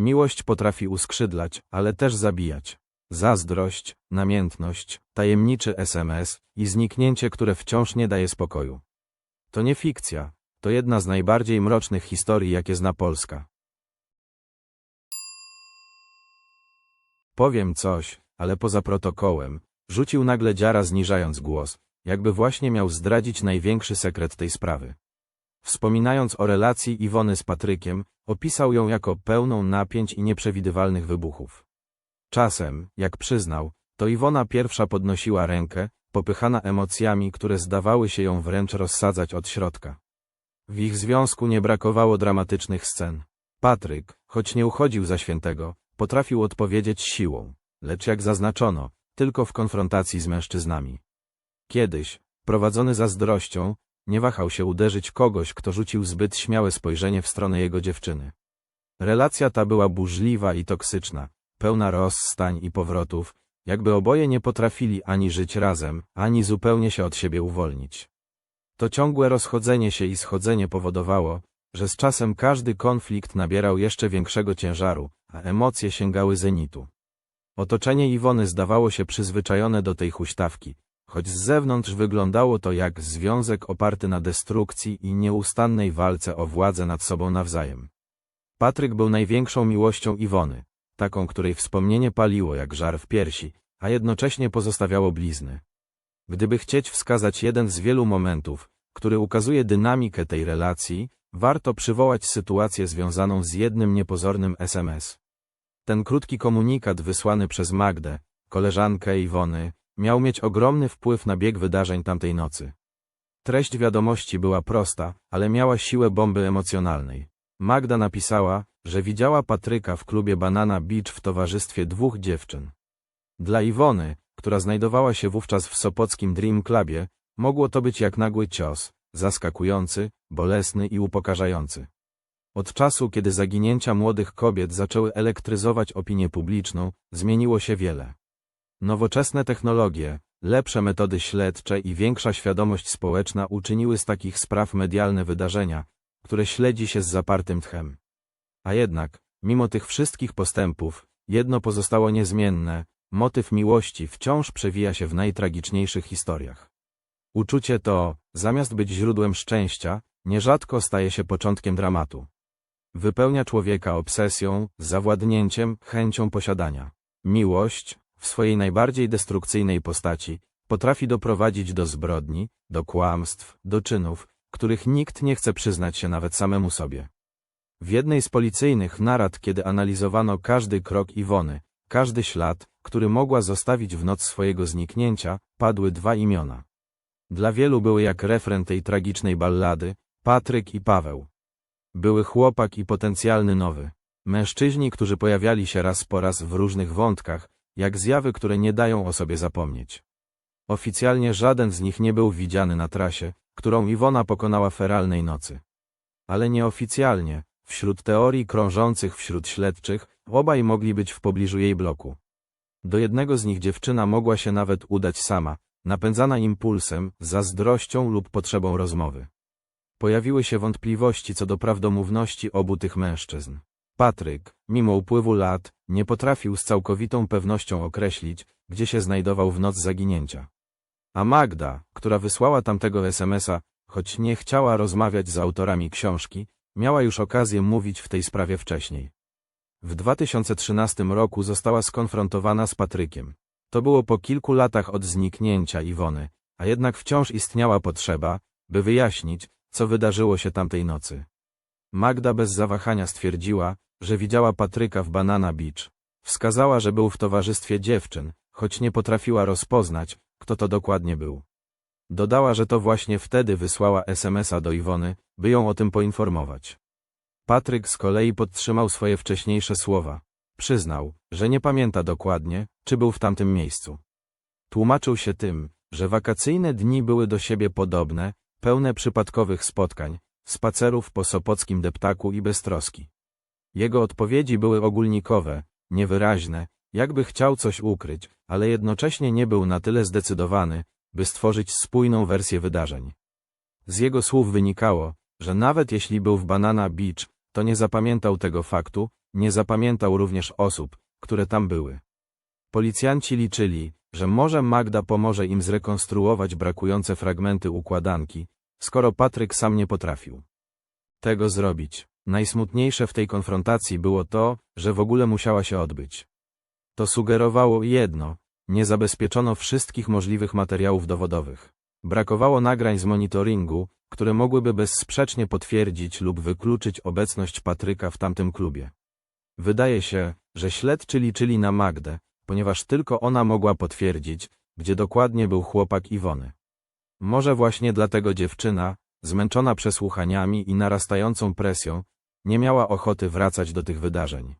Miłość potrafi uskrzydlać, ale też zabijać. Zazdrość, namiętność, tajemniczy SMS i zniknięcie, które wciąż nie daje spokoju. To nie fikcja, to jedna z najbardziej mrocznych historii, jakie zna Polska. Powiem coś, ale poza protokołem, rzucił nagle dziara zniżając głos, jakby właśnie miał zdradzić największy sekret tej sprawy. Wspominając o relacji Iwony z Patrykiem, opisał ją jako pełną napięć i nieprzewidywalnych wybuchów. Czasem, jak przyznał, to Iwona pierwsza podnosiła rękę, popychana emocjami, które zdawały się ją wręcz rozsadzać od środka. W ich związku nie brakowało dramatycznych scen. Patryk, choć nie uchodził za świętego, potrafił odpowiedzieć siłą, lecz jak zaznaczono, tylko w konfrontacji z mężczyznami. Kiedyś, prowadzony zazdrością, nie wahał się uderzyć kogoś, kto rzucił zbyt śmiałe spojrzenie w stronę jego dziewczyny. Relacja ta była burzliwa i toksyczna, pełna rozstań i powrotów, jakby oboje nie potrafili ani żyć razem, ani zupełnie się od siebie uwolnić. To ciągłe rozchodzenie się i schodzenie powodowało, że z czasem każdy konflikt nabierał jeszcze większego ciężaru, a emocje sięgały zenitu. Otoczenie Iwony zdawało się przyzwyczajone do tej huśtawki, choć z zewnątrz wyglądało to jak związek oparty na destrukcji i nieustannej walce o władzę nad sobą nawzajem. Patryk był największą miłością Iwony, taką, której wspomnienie paliło jak żar w piersi, a jednocześnie pozostawiało blizny. Gdyby chcieć wskazać jeden z wielu momentów, który ukazuje dynamikę tej relacji, warto przywołać sytuację związaną z jednym niepozornym SMS. Ten krótki komunikat wysłany przez Magdę, koleżankę Iwony, miał mieć ogromny wpływ na bieg wydarzeń tamtej nocy. Treść wiadomości była prosta, ale miała siłę bomby emocjonalnej. Magda napisała, że widziała Patryka w klubie Banana Beach w towarzystwie dwóch dziewczyn. Dla Iwony, która znajdowała się wówczas w sopockim Dream Clubie, mogło to być jak nagły cios, zaskakujący, bolesny i upokarzający. Od czasu, kiedy zaginięcia młodych kobiet zaczęły elektryzować opinię publiczną, zmieniło się wiele. Nowoczesne technologie, lepsze metody śledcze i większa świadomość społeczna uczyniły z takich spraw medialne wydarzenia, które śledzi się z zapartym tchem. A jednak, mimo tych wszystkich postępów, jedno pozostało niezmienne, motyw miłości wciąż przewija się w najtragiczniejszych historiach. Uczucie to, zamiast być źródłem szczęścia, nierzadko staje się początkiem dramatu. Wypełnia człowieka obsesją, zawładnięciem, chęcią posiadania. Miłość, w swojej najbardziej destrukcyjnej postaci, potrafi doprowadzić do zbrodni, do kłamstw, do czynów, których nikt nie chce przyznać się nawet samemu sobie. W jednej z policyjnych narad, kiedy analizowano każdy krok Iwony, każdy ślad, który mogła zostawić w noc swojego zniknięcia, padły dwa imiona. Dla wielu były jak refren tej tragicznej ballady, Patryk i Paweł. Były chłopak i potencjalny nowy. Mężczyźni, którzy pojawiali się raz po raz w różnych wątkach, jak zjawy, które nie dają o sobie zapomnieć. Oficjalnie żaden z nich nie był widziany na trasie, którą Iwona pokonała feralnej nocy. Ale nieoficjalnie, wśród teorii krążących wśród śledczych, obaj mogli być w pobliżu jej bloku. Do jednego z nich dziewczyna mogła się nawet udać sama, napędzana impulsem, zazdrością lub potrzebą rozmowy. Pojawiły się wątpliwości co do prawdomówności obu tych mężczyzn. Patryk, mimo upływu lat, nie potrafił z całkowitą pewnością określić, gdzie się znajdował w noc zaginięcia. A Magda, która wysłała tamtego SMS-a, choć nie chciała rozmawiać z autorami książki, miała już okazję mówić w tej sprawie wcześniej. W 2013 roku została skonfrontowana z Patrykiem. To było po kilku latach od zniknięcia Iwony, a jednak wciąż istniała potrzeba, by wyjaśnić, co wydarzyło się tamtej nocy. Magda bez zawahania stwierdziła, że widziała Patryka w Banana Beach. Wskazała, że był w towarzystwie dziewczyn, choć nie potrafiła rozpoznać, kto to dokładnie był. Dodała, że to właśnie wtedy wysłała SMS-a do Iwony, by ją o tym poinformować. Patryk z kolei podtrzymał swoje wcześniejsze słowa. Przyznał, że nie pamięta dokładnie, czy był w tamtym miejscu. Tłumaczył się tym, że wakacyjne dni były do siebie podobne, pełne przypadkowych spotkań, spacerów po sopockim deptaku i beztroski. Jego odpowiedzi były ogólnikowe, niewyraźne, jakby chciał coś ukryć, ale jednocześnie nie był na tyle zdecydowany, by stworzyć spójną wersję wydarzeń. Z jego słów wynikało, że nawet jeśli był w Banana Beach, to nie zapamiętał tego faktu, nie zapamiętał również osób, które tam były. Policjanci liczyli, że może Magda pomoże im zrekonstruować brakujące fragmenty układanki, skoro Patryk sam nie potrafił tego zrobić. Najsmutniejsze w tej konfrontacji było to, że w ogóle musiała się odbyć. To sugerowało jedno, nie zabezpieczono wszystkich możliwych materiałów dowodowych. Brakowało nagrań z monitoringu, które mogłyby bezsprzecznie potwierdzić lub wykluczyć obecność Patryka w tamtym klubie. Wydaje się, że śledczy liczyli na Magdę, ponieważ tylko ona mogła potwierdzić, gdzie dokładnie był chłopak Iwony. Może właśnie dlatego dziewczyna, zmęczona przesłuchaniami i narastającą presją, nie miała ochoty wracać do tych wydarzeń.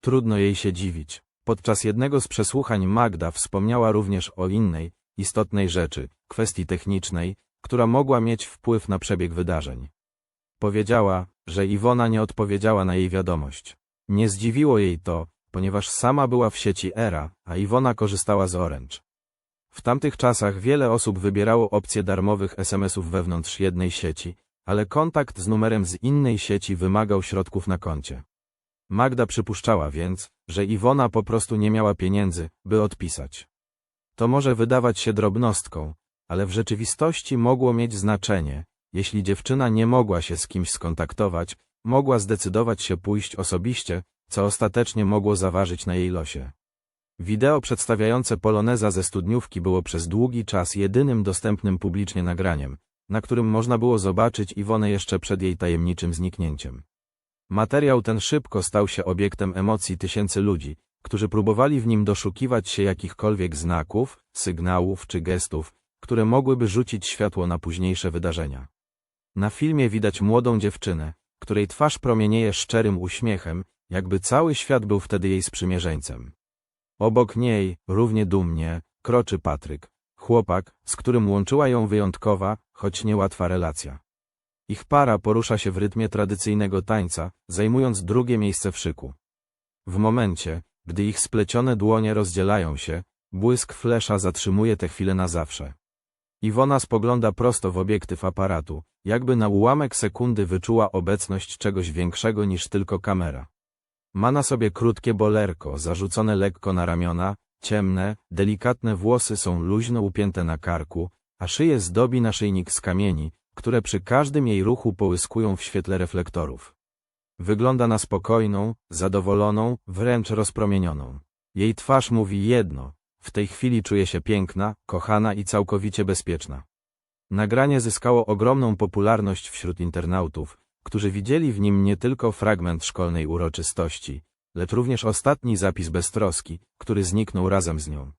Trudno jej się dziwić. Podczas jednego z przesłuchań Magda wspomniała również o innej, istotnej rzeczy, kwestii technicznej, która mogła mieć wpływ na przebieg wydarzeń. Powiedziała, że Iwona nie odpowiedziała na jej wiadomość. Nie zdziwiło jej to, ponieważ sama była w sieci ERA, a Iwona korzystała z Orange. W tamtych czasach wiele osób wybierało opcję darmowych SMS-ów wewnątrz jednej sieci, ale kontakt z numerem z innej sieci wymagał środków na koncie. Magda przypuszczała więc, że Iwona po prostu nie miała pieniędzy, by odpisać. To może wydawać się drobnostką, ale w rzeczywistości mogło mieć znaczenie, jeśli dziewczyna nie mogła się z kimś skontaktować, mogła zdecydować się pójść osobiście, co ostatecznie mogło zaważyć na jej losie. Wideo przedstawiające Poloneza ze studniówki było przez długi czas jedynym dostępnym publicznie nagraniem, na którym można było zobaczyć Iwonę jeszcze przed jej tajemniczym zniknięciem. Materiał ten szybko stał się obiektem emocji tysięcy ludzi, którzy próbowali w nim doszukiwać się jakichkolwiek znaków, sygnałów czy gestów, które mogłyby rzucić światło na późniejsze wydarzenia. Na filmie widać młodą dziewczynę, której twarz promienieje szczerym uśmiechem, jakby cały świat był wtedy jej sprzymierzeńcem. Obok niej, równie dumnie, kroczy Patryk, chłopak, z którym łączyła ją wyjątkowa, choć niełatwa relacja. Ich para porusza się w rytmie tradycyjnego tańca, zajmując drugie miejsce w szyku. W momencie, gdy ich splecione dłonie rozdzielają się, błysk flesza zatrzymuje tę chwilę na zawsze. Iwona spogląda prosto w obiektyw aparatu, jakby na ułamek sekundy wyczuła obecność czegoś większego niż tylko kamera. Ma na sobie krótkie bolerko, zarzucone lekko na ramiona, ciemne, delikatne włosy są luźno upięte na karku, a szyję zdobi naszyjnik z kamieni, które przy każdym jej ruchu połyskują w świetle reflektorów. Wygląda na spokojną, zadowoloną, wręcz rozpromienioną. Jej twarz mówi jedno, w tej chwili czuje się piękna, kochana i całkowicie bezpieczna. Nagranie zyskało ogromną popularność wśród internautów, którzy widzieli w nim nie tylko fragment szkolnej uroczystości, lecz również ostatni zapis beztroski, który zniknął razem z nią.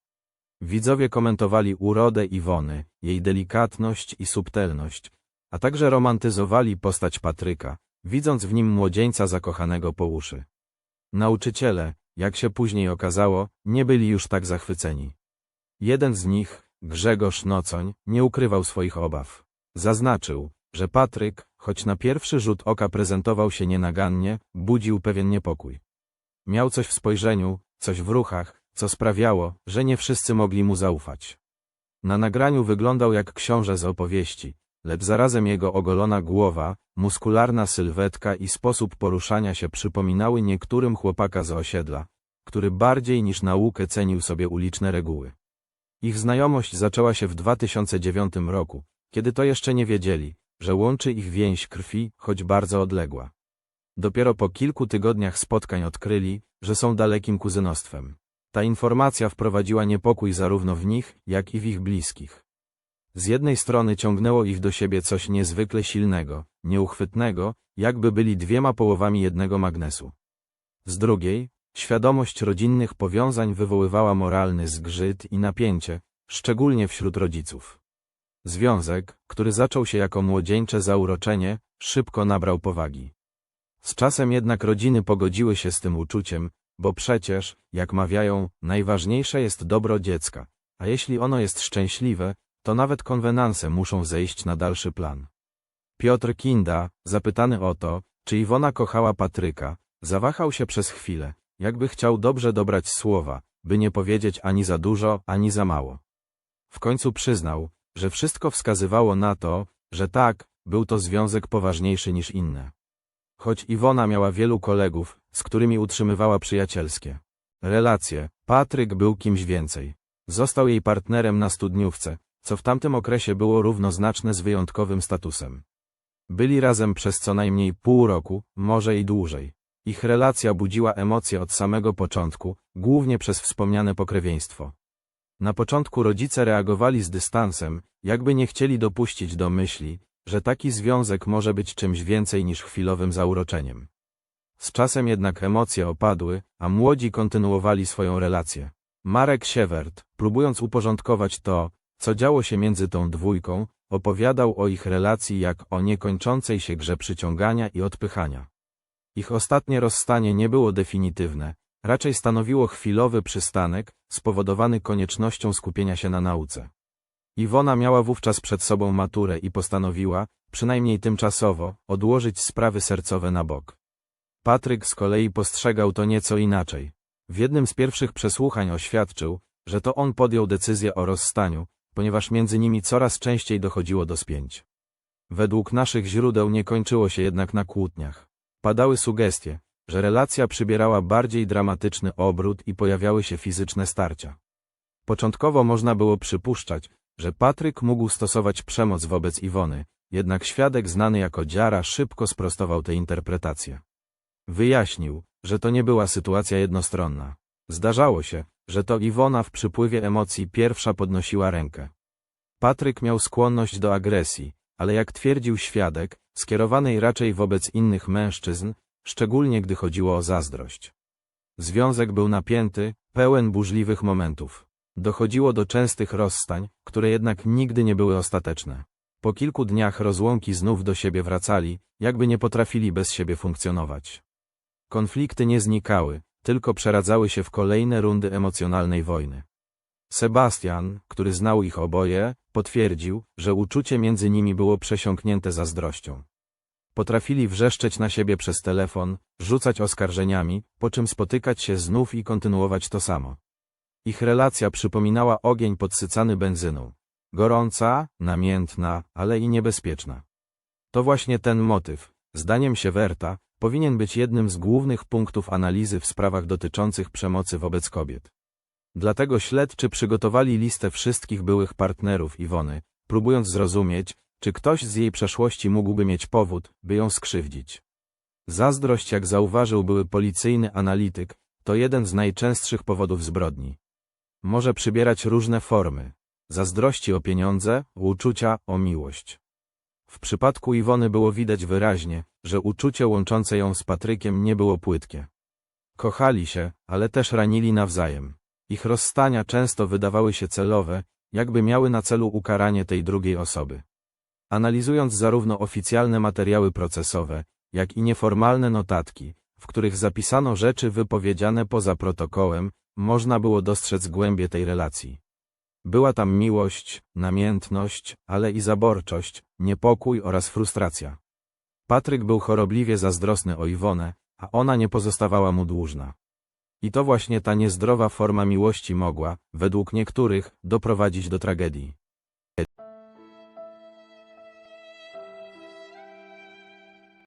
Widzowie komentowali urodę Iwony, jej delikatność i subtelność, a także romantyzowali postać Patryka, widząc w nim młodzieńca zakochanego po uszy. Nauczyciele, jak się później okazało, nie byli już tak zachwyceni. Jeden z nich, Grzegorz Nocoń, nie ukrywał swoich obaw. Zaznaczył, że Patryk, choć na pierwszy rzut oka prezentował się nienagannie, budził pewien niepokój. Miał coś w spojrzeniu, coś w ruchach, co sprawiało, że nie wszyscy mogli mu zaufać. Na nagraniu wyglądał jak książę z opowieści, lecz zarazem jego ogolona głowa, muskularna sylwetka i sposób poruszania się przypominały niektórym chłopaka z osiedla, który bardziej niż naukę cenił sobie uliczne reguły. Ich znajomość zaczęła się w 2009 roku, kiedy to jeszcze nie wiedzieli, że łączy ich więź krwi, choć bardzo odległa. Dopiero po kilku tygodniach spotkań odkryli, że są dalekim kuzynostwem. Ta informacja wprowadziła niepokój zarówno w nich, jak i w ich bliskich. Z jednej strony ciągnęło ich do siebie coś niezwykle silnego, nieuchwytnego, jakby byli dwiema połowami jednego magnesu. Z drugiej, świadomość rodzinnych powiązań wywoływała moralny zgrzyt i napięcie, szczególnie wśród rodziców. Związek, który zaczął się jako młodzieńcze zauroczenie, szybko nabrał powagi. Z czasem jednak rodziny pogodziły się z tym uczuciem, bo przecież, jak mawiają, najważniejsze jest dobro dziecka, a jeśli ono jest szczęśliwe, to nawet konwenanse muszą zejść na dalszy plan. Piotr Kinda, zapytany o to, czy Iwona kochała Patryka, zawahał się przez chwilę, jakby chciał dobrze dobrać słowa, by nie powiedzieć ani za dużo, ani za mało. W końcu przyznał, że wszystko wskazywało na to, że tak, był to związek poważniejszy niż inne. Choć Iwona miała wielu kolegów, z którymi utrzymywała przyjacielskie relacje. Patryk był kimś więcej. Został jej partnerem na studniówce, co w tamtym okresie było równoznaczne z wyjątkowym statusem. Byli razem przez co najmniej pół roku, może i dłużej. Ich relacja budziła emocje od samego początku, głównie przez wspomniane pokrewieństwo. Na początku rodzice reagowali z dystansem, jakby nie chcieli dopuścić do myśli, że taki związek może być czymś więcej niż chwilowym zauroczeniem. Z czasem jednak emocje opadły, a młodzi kontynuowali swoją relację. Marek Siewert, próbując uporządkować to, co działo się między tą dwójką, opowiadał o ich relacji jak o niekończącej się grze przyciągania i odpychania. Ich ostatnie rozstanie nie było definitywne, raczej stanowiło chwilowy przystanek, spowodowany koniecznością skupienia się na nauce. Iwona miała wówczas przed sobą maturę i postanowiła, przynajmniej tymczasowo, odłożyć sprawy sercowe na bok. Patryk z kolei postrzegał to nieco inaczej. W jednym z pierwszych przesłuchań oświadczył, że to on podjął decyzję o rozstaniu, ponieważ między nimi coraz częściej dochodziło do spięć. Według naszych źródeł nie kończyło się jednak na kłótniach. Padały sugestie, że relacja przybierała bardziej dramatyczny obrót i pojawiały się fizyczne starcia. Początkowo można było przypuszczać, że Patryk mógł stosować przemoc wobec Iwony, jednak świadek znany jako Dziara szybko sprostował tę interpretację. Wyjaśnił, że to nie była sytuacja jednostronna. Zdarzało się, że to Iwona w przypływie emocji pierwsza podnosiła rękę. Patryk miał skłonność do agresji, ale jak twierdził świadek, skierowanej raczej wobec innych mężczyzn, szczególnie gdy chodziło o zazdrość. Związek był napięty, pełen burzliwych momentów. Dochodziło do częstych rozstań, które jednak nigdy nie były ostateczne. Po kilku dniach rozłąki znów do siebie wracali, jakby nie potrafili bez siebie funkcjonować. Konflikty nie znikały, tylko przeradzały się w kolejne rundy emocjonalnej wojny. Sebastian, który znał ich oboje, potwierdził, że uczucie między nimi było przesiąknięte zazdrością. Potrafili wrzeszczeć na siebie przez telefon, rzucać oskarżeniami, po czym spotykać się znów i kontynuować to samo. Ich relacja przypominała ogień podsycany benzyną. Gorąca, namiętna, ale i niebezpieczna. To właśnie ten motyw, zdaniem Siewerta, powinien być jednym z głównych punktów analizy w sprawach dotyczących przemocy wobec kobiet. Dlatego śledczy przygotowali listę wszystkich byłych partnerów Iwony, próbując zrozumieć, czy ktoś z jej przeszłości mógłby mieć powód, by ją skrzywdzić. Zazdrość, jak zauważył były policyjny analityk, to jeden z najczęstszych powodów zbrodni. Może przybierać różne formy. Zazdrości o pieniądze, uczucia, o miłość. W przypadku Iwony było widać wyraźnie, że uczucie łączące ją z Patrykiem nie było płytkie. Kochali się, ale też ranili nawzajem. Ich rozstania często wydawały się celowe, jakby miały na celu ukaranie tej drugiej osoby. Analizując zarówno oficjalne materiały procesowe, jak i nieformalne notatki, w których zapisano rzeczy wypowiedziane poza protokołem, można było dostrzec głębie tej relacji. Była tam miłość, namiętność, ale i zaborczość, niepokój oraz frustracja. Patryk był chorobliwie zazdrosny o Iwonę, a ona nie pozostawała mu dłużna. I to właśnie ta niezdrowa forma miłości mogła, według niektórych, doprowadzić do tragedii.